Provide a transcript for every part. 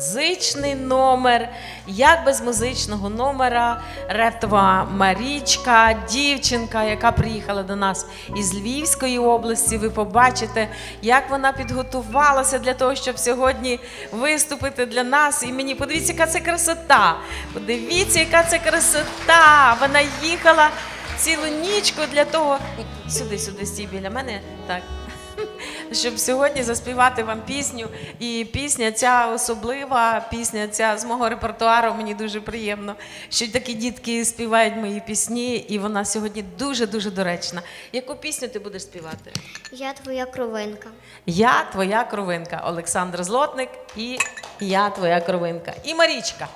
музичний номер. Як без музичного номера Ретова Марічка, дівчинка, яка приїхала до нас із Львівської області. Ви побачите, як вона підготувалася для того, щоб сьогодні виступити для нас. І мені подивіться, яка це красота. Подивіться, яка це красота. Вона їхала цілу нічку для того. Сюди, сюди, стій біля мене. Так щоб сьогодні заспівати вам пісню. І пісня ця особлива, пісня ця з мого репертуару. Мені дуже приємно, що такі дітки співають мої пісні, і вона сьогодні дуже дуже доречна. Яку пісню ти будеш співати? Я твоя кровинка. Я твоя кровинка. Олександр Злотник і я твоя кровинка. І Марічка.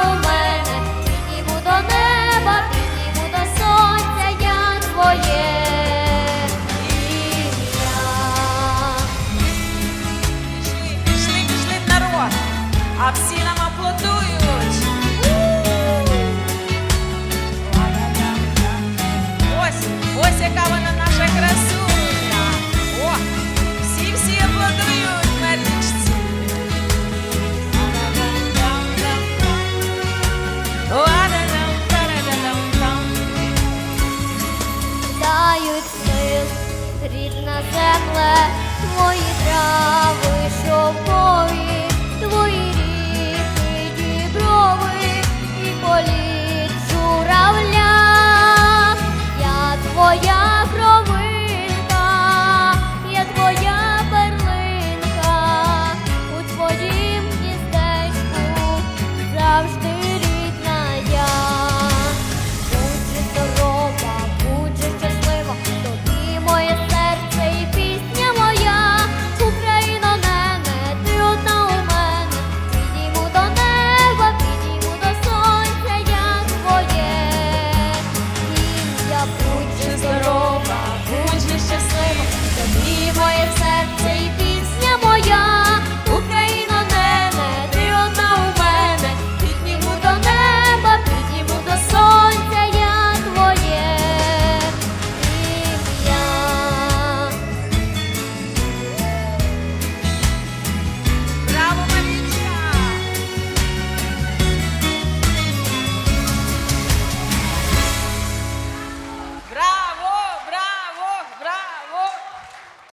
Ти рідна земле, твої трави шовкові,